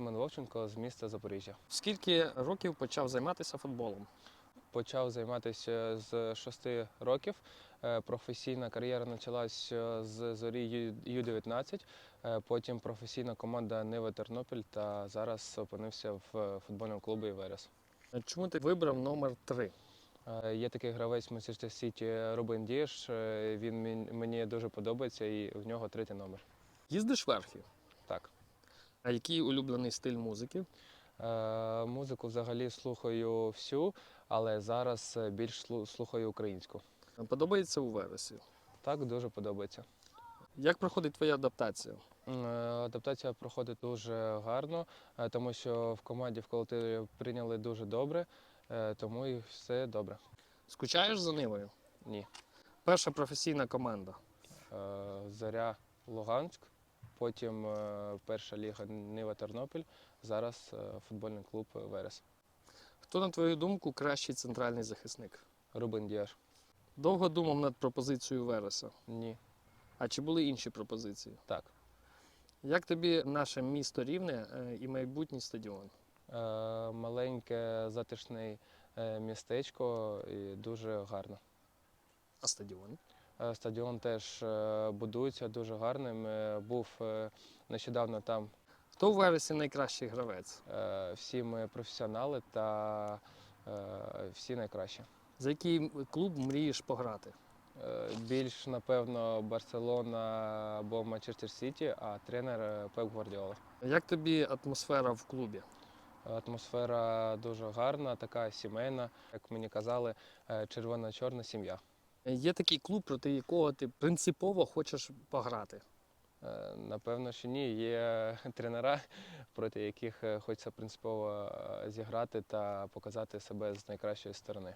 Семен Вовченко з міста Запоріжжя. Скільки років почав займатися футболом? Почав займатися з 6 років. Е, Професійна кар'єра почалась з зорі Ю- Ю-19, е, потім професійна команда Нива Тернопіль та зараз опинився в футбольному клубі Верес. Чому ти вибрав номер 3? Е, Є такий гравець Манчестер Сіті Рубен Дієш. е, Він мені дуже подобається і в нього третій номер. Їздиш верхи? Так. А який улюблений стиль музики? Е, Музику взагалі слухаю всю, але зараз е, більш слухаю українську. Подобається у вересі. Так, дуже подобається. Як проходить твоя адаптація? Е, Адаптація проходить дуже гарно, тому що в команді в колективі прийняли дуже добре, тому і все добре. Скучаєш за нивою? Ні. Перша професійна команда. Заря Луганськ, потім е, перша ліга Нива Тернопіль, зараз е, футбольний клуб Верес. Хто, на твою думку, кращий центральний захисник? Рубен Діаш. Довго думав над пропозицією Вереса. Ні. А чи були інші пропозиції? Так. Як тобі наше місто Рівне е, і майбутній стадіон? Е, Маленьке затишне містечко і дуже гарно. А стадіон? Е, Стадіон теж е, будується дуже гарним. Е, Був нещодавно там. Хто у Вересі найкращий гравець? Всі ми професіонали та всі найкращі. За який клуб мрієш пограти? Більш, напевно, Барселона або Манчестер Сіті, а тренер Пеп Гвардіола. Як тобі атмосфера в клубі? Атмосфера дуже гарна, така сімейна. Як мені казали, червона-чорна сім'я. Є такий клуб, проти якого ти принципово хочеш пограти. Е, Напевно, що ні. Є тренера, проти яких е, хочеться принципово е, зіграти та показати себе з найкращої сторони.